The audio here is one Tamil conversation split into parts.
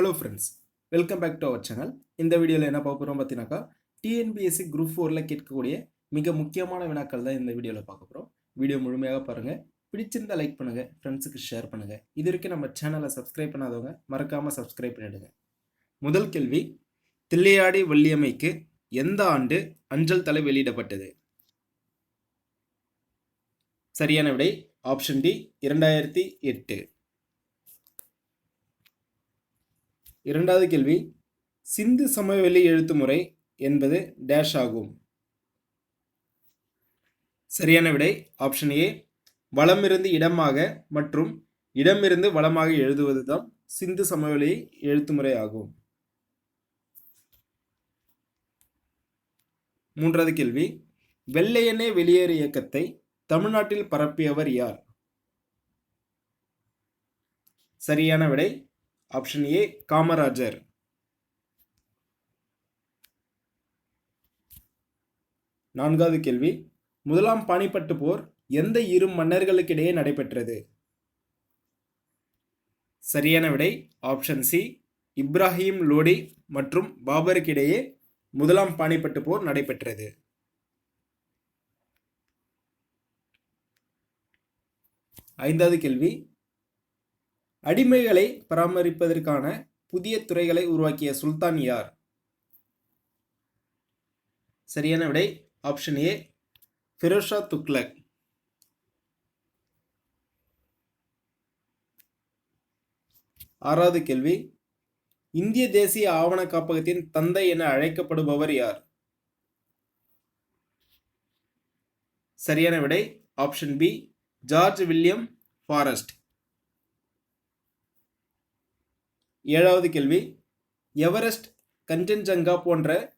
Hello friends welcome back to our channel இந்த வீடியோவில் என்ன பார்க்க போகிறோம் பார்த்தீங்கன்னாக்கா டிஎன்பிஎஸ்சி குரூப் ஃபோரில் கேட்கக்கூடிய மிக முக்கியமான வினாக்கள் தான் இந்த வீடியோவில் பார்க்க போகிறோம் வீடியோ முழுமையாக பாருங்கள் பிடிச்சிருந்தா லைக் பண்ணுங்கள் ஃப்ரெண்ட்ஸுக்கு ஷேர் பண்ணுங்கள் இது வரைக்கும் நம்ம சேனலை சப்ஸ்கிரைப் பண்ணாதவங்க மறக்காமல் சப்ஸ்கிரைப் பண்ணிடுங்க. முதல் கேள்வி தில்லையாடி வள்ளியம்மைக்கு எந்த ஆண்டு அஞ்சல் தலை வெளியிடப்பட்டது? சரியான விடை ஆப்ஷன் டி இரண்டாயிரத்தி எட்டு. இரண்டாவது கேள்வி சிந்து சமவெளி எழுத்து முறை என்பது டேஷ் ஆகும். சரியான விடை ஆப்ஷன் ஏ வலமிருந்து இடமாக மற்றும் இடமிருந்து வளமாக எழுதுவது தான் சிந்து சமவெளி எழுத்து முறை ஆகும். மூன்றாவது கேள்வி வெள்ளையனே வெளியேறு இயக்கத்தை தமிழ்நாட்டில் பரப்பியவர் யார்? சரியான விடை ஆப்ஷன் ஏ காமராஜர். நான்காவது கேள்வி. முதலாம் பானிப்பட்டு போர் எந்த இரு மன்னர்களுக்கிடையே நடைபெற்றது? சரியான விடை ஆப்ஷன் சி இப்ராஹிம் லோடி மற்றும் பாபருக்கிடையே முதலாம் பானிப்பட்டு போர் நடைபெற்றது. ஐந்தாவது கேள்வி அடிமைகளை பராமரிப்பதற்கான புதிய துறைகளை உருவாக்கிய சுல்தான் யார்? சரியான விடை ஆப்ஷன் ஏ ஃபிரோஷா துக்லக் ஆறாவது கேள்வி இந்திய தேசிய ஆவண காப்பகத்தின் தந்தை என அழைக்கப்படுபவர் யார்? சரியான விடை option B George William Forest. ஏழாவது கேள்வி. எவரெஸ்ட் கஞ்சன்ஜங்கா போன்ற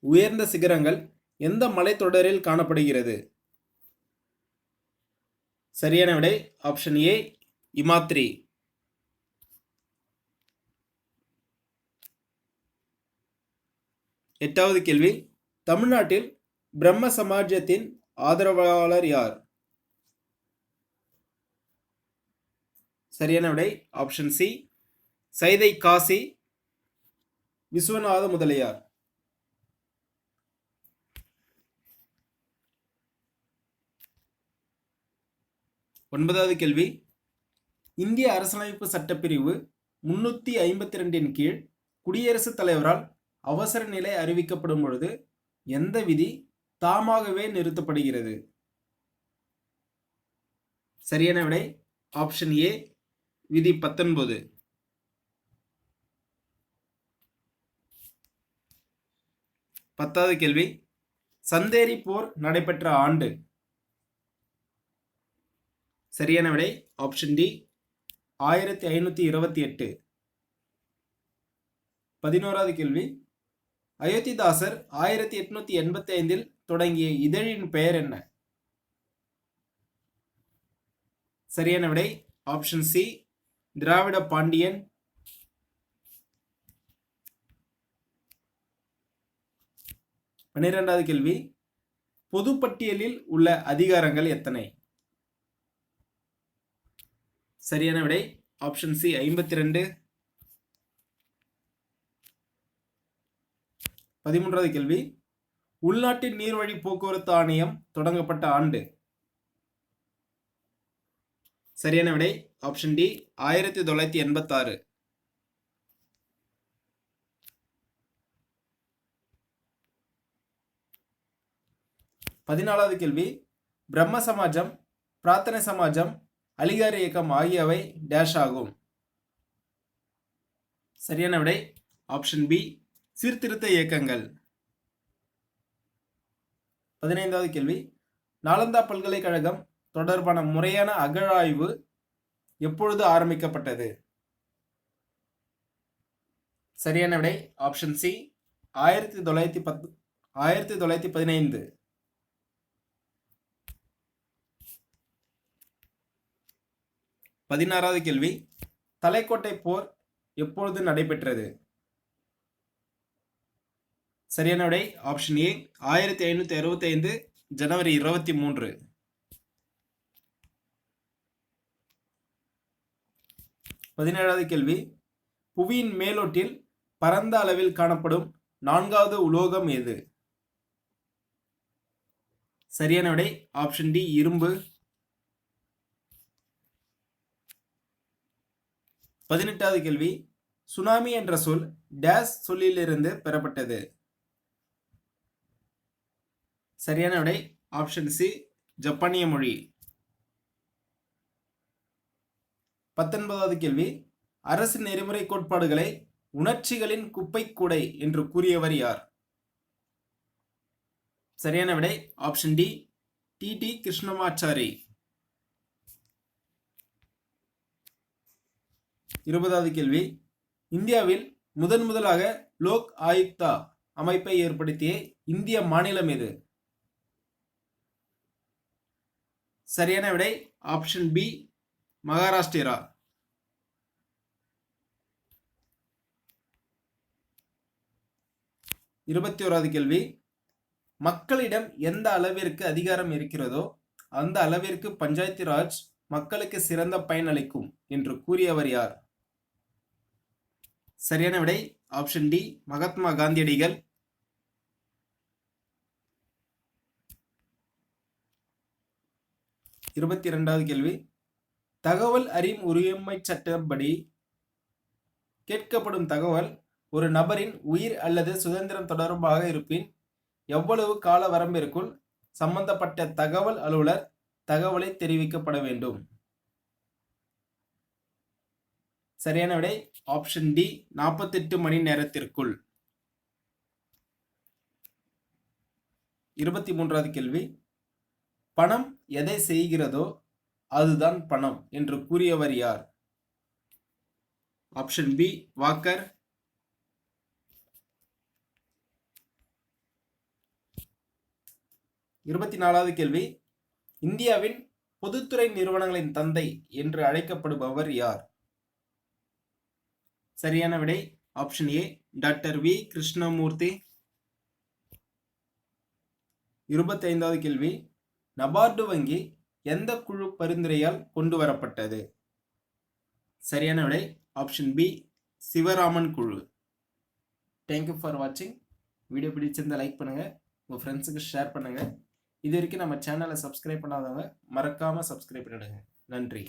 உயர்ந்த சிகரங்கள் எந்த மலைத்தொடரில் காணப்படுகிறது? சரியான விடை ஆப்ஷன் ஏ இமாத்ரி. எட்டாவது கேள்வி. தமிழ்நாட்டில் பிரம்ம சமாஜத்தின் ஆதரவாளர் யார்? சரியான விடை ஆப்ஷன் சி சைதை காசி விஸ்வநாத முதலியார். ஒன்பதாவது கேள்வி. இந்திய அரசியலமைப்பு சட்டப்பிரிவு முன்னூற்றி ஐம்பத்தி ரெண்டின் கீழ் குடியரசுத் தலைவரால் அவசர நிலை அறிவிக்கப்படும் பொழுது எந்த விதி தாமாகவே நிறுத்தப்படுகிறது? சரியான விடை. ஆப்ஷன் ஏ விதி பத்தொன்பது. பத்தாவது கேள்வி. சந்தேரி போர் நடைபெற்ற ஆண்டு. சரியான விடை ஆப்ஷன் டி ஆயிரத்தி ஐநூற்றி இருபத்தி எட்டு. பதினோராவது கேள்வி. அயோத்திதாசர் ஆயிரத்தி எட்நூத்தி எண்பத்தி ஐந்தில் தொடங்கிய இதழின் பெயர் என்ன? சரியான விடை ஆப்ஷன் சி திராவிட பாண்டியன் பன்னிரெண்டாவது கேள்வி. பொதுப்பட்டியலில் உள்ள அதிகாரங்கள் எத்தனை? சரியான விடை ஆப்ஷன் சி ஐம்பத்தி ரெண்டு பதிமூன்றாவது கேள்வி. உள்நாட்டின் நீர்வழி போக்குவரத்து ஆணையம் தொடங்கப்பட்ட ஆண்டு. சரியான விடை ஆப்ஷன் டி ஆயிரத்தி தொள்ளாயிரத்தி எண்பத்தாறு. பதினாலாவது கேள்வி. பிரம்ம சமாஜம் பிரார்த்தனை சமாஜம் அலிகார் இயக்கம் ஆகியவை டேஷ் ஆகும். சரியான விடை ஆப்ஷன் பி சீர்திருத்த இயக்கங்கள். பதினைந்தாவது கேள்வி. நாலந்தா பல்கலைக்கழகம் தொடர்பான முறையான அகழாய்வு எப்பொழுது ஆரம்பிக்கப்பட்டது? சரியான விடை ஆப்ஷன் சி ஆயிரத்தி தொள்ளாயிரத்தி பத்து ஆயிரத்தி தொள்ளாயிரத்தி பதினைந்து. பதினாறாவது கேள்வி. தலைக்கோட்டை போர் எப்பொழுது நடைபெற்றது? சரியான விடை ஆப்ஷன் ஏ ஆயிரத்தி ஐநூற்றி அறுபத்தி ஐந்து ஜனவரி இருபத்தி மூன்று. பதினேழாவது கேள்வி. புவியின் மேலோட்டில் பரந்த அளவில் காணப்படும் நான்காவது உலோகம் எது? சரியான விடை ஆப்ஷன் டி இரும்பு. பதினெட்டாவது கேள்வி. சுனாமி என்ற சொல் டேஸ் சொல்லிலிருந்து பெறப்பட்டது. சரியான விடை ஆப்ஷன் சி ஜப்பானிய மொழி. பத்தொன்பதாவது கேள்வி. அரசு நெறிமுறை கோட்பாடுகளை உணர்ச்சிகளின் குப்பை கூடை என்று கூறியவர் யார்? சரியான விடை option D T T Krishnamachari. இருபதாவது கேள்வி. இந்தியாவில் முதன் முதலாக லோக் ஆயுக்தா அமைப்பை ஏற்படுத்திய இந்திய மாநிலம் எது? சரியான விடை ஆப்ஷன் பி மகாராஷ்டிரா. இருபத்தி ஓராவது கேள்வி. மக்களிடம் எந்த அளவிற்கு அதிகாரம் இருக்கிறதோ அந்த அளவிற்கு பஞ்சாயத்து ராஜ் மக்களுக்கு சிறந்த பயன் அளிக்கும் என்று கூறியவர் யார்? சரியான விடை ஆப்ஷன் டி மகாத்மா காந்தியடிகள். இருபத்தி இரண்டாவது கேள்வி. தகவல் அறியும் உரிமை சட்டப்படி கேட்கப்படும் தகவல் ஒரு நபரின் உயிர் அல்லது சுதந்திரம் தொடர்பாக இருப்பின் எவ்வளவு கால வரம்பிற்குள் சம்பந்தப்பட்ட தகவல் அலுவலர் தகவலை தெரிவிக்கப்பட வேண்டும். சரியான விடை ஆப்ஷன் டி நாற்பத்தெட்டு மணி நேரத்திற்குள். இருபத்தி மூன்றாவது கேள்வி. பணம் எதை செய்கிறதோ அதுதான் பணம் என்று கூறியவர் யார்? Option B Walker. இருபத்தி நாலாவது கேள்வி. இந்தியாவின் பொதுத்துறை நிறுவனங்களின் தந்தை என்று அழைக்கப்படுபவர் யார்? சரியான விடை option A doctor V Krishnamurthy. இருபத்தி ஐந்தாவது கேள்வி நபார்டு வங்கி எந்த குழு பரிந்துரையால் கொண்டு வரப்பட்டது சரியான விடை ஆப்ஷன் பி சிவராமன் குழு. தேங்க்யூ ஃபார் வாட்சிங் வீடியோ பிடிச்சிருந்தால் லைக் பண்ணுங்கள் உங்கள் ஃப்ரெண்ட்ஸுக்கு ஷேர் பண்ணுங்கள் இது வரைக்கும் நம்ம சேனலை சப்ஸ்கிரைப் பண்ணாதவங்க மறக்காமல் சப்ஸ்கிரைப் பண்ணிடுங்க. நன்றி.